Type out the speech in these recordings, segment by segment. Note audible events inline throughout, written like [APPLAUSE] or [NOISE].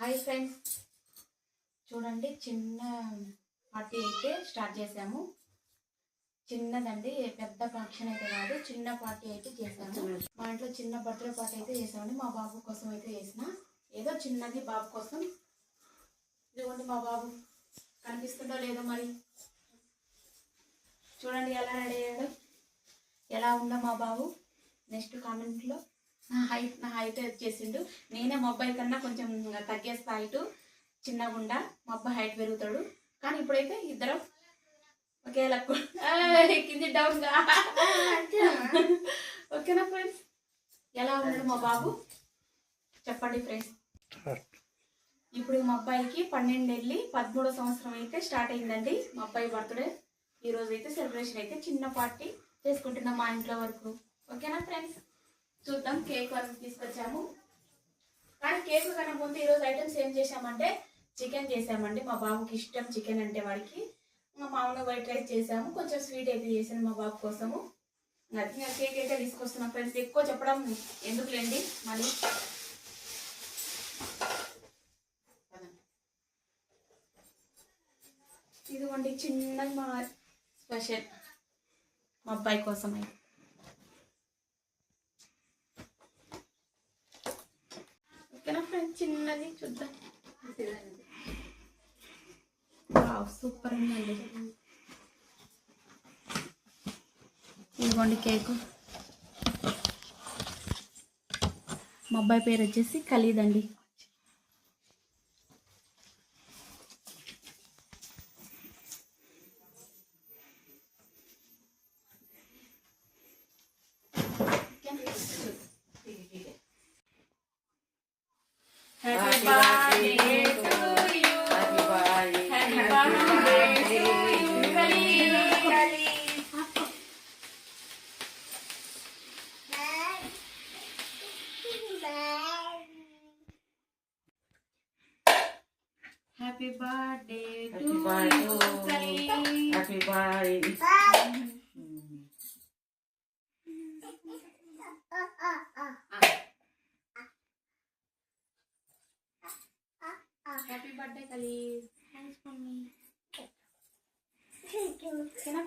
Hi friends చూడండి చిన్న party అయితే స్టార్ట్ చేసాము. చిన్నదండి పెద్ద ఫంక్షన్ అయితే కాదు చిన్న పార్టీ అయితే చేసాము. మా ఇంట్లో చిన్న బర్త్డే పార్టీ అయితే చేసామండి. మా బాబు కోసం అయితే చేసిన. ఏదో చిన్నది బాబు కోసం. ఇదిగోండి మా బాబు. కనిపిస్తుందో లేదో మరి. చూడండి ఎలా రెడీ అయ్యాడు. ఎలా ఉందో మా బాబు. నెక్స్ట్ కామెంట్లో నా హైట్ నా హైట్ వచ్చేసిండు. నేనే మా అబ్బాయి కన్నా కొంచెం తగ్గేస్తా హైట్ చిన్నగా ఉండా మా అబ్బాయి హైట్ పెరుగుతాడు. కానీ ఇప్పుడైతే ఇద్దరం ఒకేలా కింది డౌన్గా ఓకేనా ఫ్రెండ్స్ ఎలా ఉన్నాడు మా బాబు? చెప్పండి ఫ్రెండ్స్ ఇప్పుడు మా అబ్బాయికి పన్నెండు వెళ్ళి పదమూడో సంవత్సరం అయితే స్టార్ట్ అయిందండి. మా అబ్బాయి బర్త్డే ఈ రోజు అయితే సెలబ్రేషన్ అయితే చిన్న పార్టీ చేసుకుంటున్నాం మా ఇంట్లో వరకు. ఓకేనా ఫ్రెండ్స్ చూద్దాం కేక్ వరకు తీసుకొచ్చాము. కానీ కేక్ కన్నా ముందు ఈరోజు ఐటమ్స్ ఏం చేసామంటే చికెన్ చేసామండి మా బాబుకి ఇష్టం చికెన్ అంటే వాడికి. ఇంకా మామూలు వైట్ రైస్ చేసాము కొంచెం స్వీట్ అయితే చేసాను మా బాబు కోసము. అది కేక్ అయితే తీసుకొస్తున్నాం ఫ్రెండ్స్ ఎక్కువ చెప్పడం ఎందుకులేండి? మళ్ళీ ఇదిగోండి చిన్నది మా స్పెషల్ మా అబ్బాయి కోసమై ఓకేనా ఫ్రెండ్స్? చిన్నది చూద్దాం. సూపర్ ఉందండి. ఇదిగోండి కేకు. మా అబ్బాయి పేరు వచ్చేసి ఖలీద్ అండి Happy birthday to Happy you, birthday. Khalid. Happy birthday. Happy birthday, Khalid. Thanks for me. ఓకేనా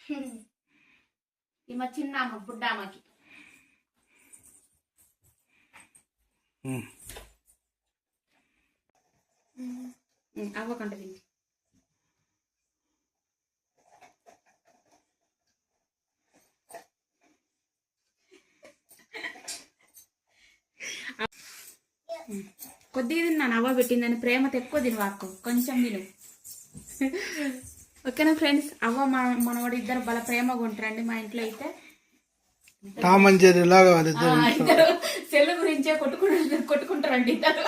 ఫ్రెండ్స్ ఈమె చిన్న అమ్మ బుడ్డామకి అవ్వకంట తిండి కొద్దిగా తిన్నాను అవ్వ పెట్టిందని ప్రేమతో ఎక్కువ తినవాకు కొంచెం తిను. ఓకేనా ఫ్రెండ్స్? అవ్వ మన మనవాడు ఇద్దరు బల ప్రేమగా ఉంటారండి మా ఇంట్లో అయితే. టామ్ అండ్ జెర్రీ లాగా వాళ్ళిద్దరు ఆ, ఇద్దరు. సెల్ గురించే కొట్టుకుంటారు కొట్టుకుంటారండి ఇద్దరు.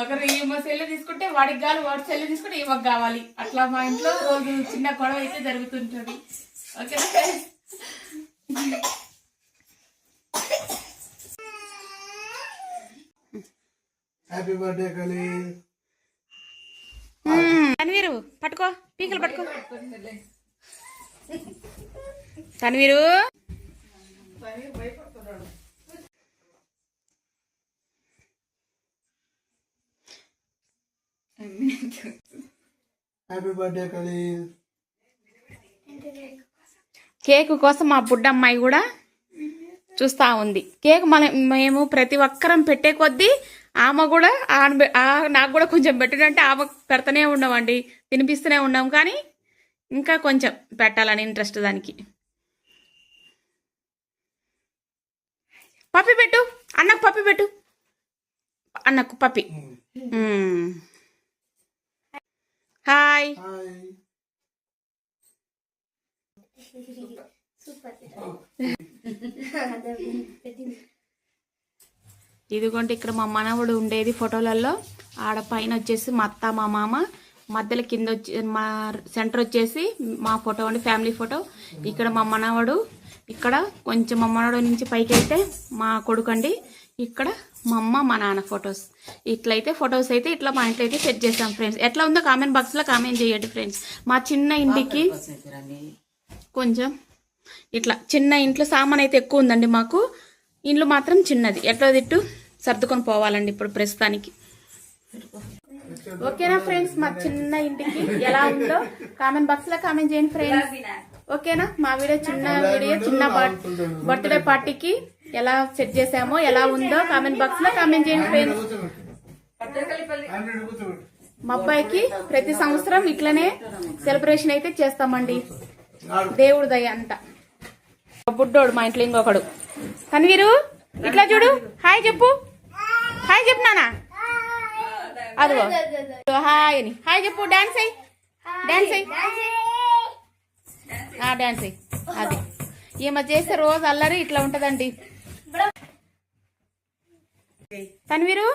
ఒకరు ఈమె సెల్ తీసుకుంటే వాడికి కావాలి వాడి సెల్ తీసుకుంటే ఈమెకు కావాలి. అట్లా మా ఇంట్లో రోజు చిన్న గొడవ అయితే జరుగుతుంటది. ఓకేనా? ఫ్రెండ్స్ హ్యాపీ బర్త్డే కలి తన్వీరు పట్టుకో పీకలు పట్టుకో. తన్వీరు. హ్యాపీ బర్త్డే కలి కేక్ కోసం మా బుడ్డమ్మాయి కూడా చూస్తా ఉంది. కేక్ మన మేము ప్రతి ఒక్కరం పెట్టే కొద్దీ ఆమె కూడా నాకు కూడా కొంచెం పెట్టడంటే ఆమె పెడతానే ఉన్నామండి తినిపిస్తూనే ఉన్నాం కానీ ఇంకా కొంచెం పెట్టాలని ఇంట్రెస్ట్ దానికి. పప్పి పెట్టు. అన్నకు పప్పి పెట్టు. అన్నకు పప్పి. మ్మ్. హాయ్ [LAUGHS] ఇదిగోండి ఇక్కడ మా మనవడు ఉండేది ఫోటోలలో ఆడ పైన వచ్చేసి మా అత్త మా మామ. మధ్యలో కింద వచ్చి మా సెంటర్ వచ్చేసి మా ఫోటో అండి ఫ్యామిలీ ఫోటో. ఇక్కడ మా మనవడు ఇక్కడ కొంచెం మా మనవడు నుంచి పైకి అయితే మా కొడుకు అండి ఇక్కడ మా అమ్మ మా నాన్న ఫొటోస్. ఇట్లయితే ఫొటోస్ అయితే ఇట్లా మా ఇంట్లో అయితే సెట్ చేసాం ఫ్రెండ్స్. ఎట్లా ఉందో కామెంట్ బాక్స్లో కామెంట్ చేయండి ఫ్రెండ్స్. మా చిన్న ఇంటికి కొంచెం ఇట్లా చిన్న ఇంట్లో సామాన్ అయితే ఎక్కువ ఉందండి మాకు. ఇంట్లో మాత్రం చిన్నది. ఎట్లా తిట్టు? సర్దుకొని పోవాలండి ఇప్పుడు ప్రస్తుతానికి. ఓకేనా ఫ్రెండ్స్? మా చిన్న ఇంటికి ఎలా ఉందో కామెంట్ బాక్స్లో కామెంట్ చేయండి ఫ్రెండ్స్. ఓకేనా? మా వీడియో చిన్న వీడియో చిన్న బర్త్డే పార్టీకి ఎలా సెట్ చేసామో ఎలా ఉందో కామెంట్ బాక్స్లో కామెంట్ చేయండి ఫ్రెండ్స్ మా అబ్బాయికి ప్రతి సంవత్సరం ఇట్లనే సెలబ్రేషన్ అయితే చేస్తామండి. దేవుడు దయ అంట బుడ్డోడు మా ఇంట్లో ఇంకొకడు. కన్వీరు ఇట్లా చూడు. హాయ్ చెప్పు. హాయ్ చెప్పు నానా. అదిగో. హాయ్ అని. హాయ్ చెప్పు. డాన్స్ అయ్యి. డాన్స్ అయ్యి. డాన్స్ అది. ఈమె చేస్తే రోజు అల్లరి ఇట్లా ఉంటదండి. తన్వీరు?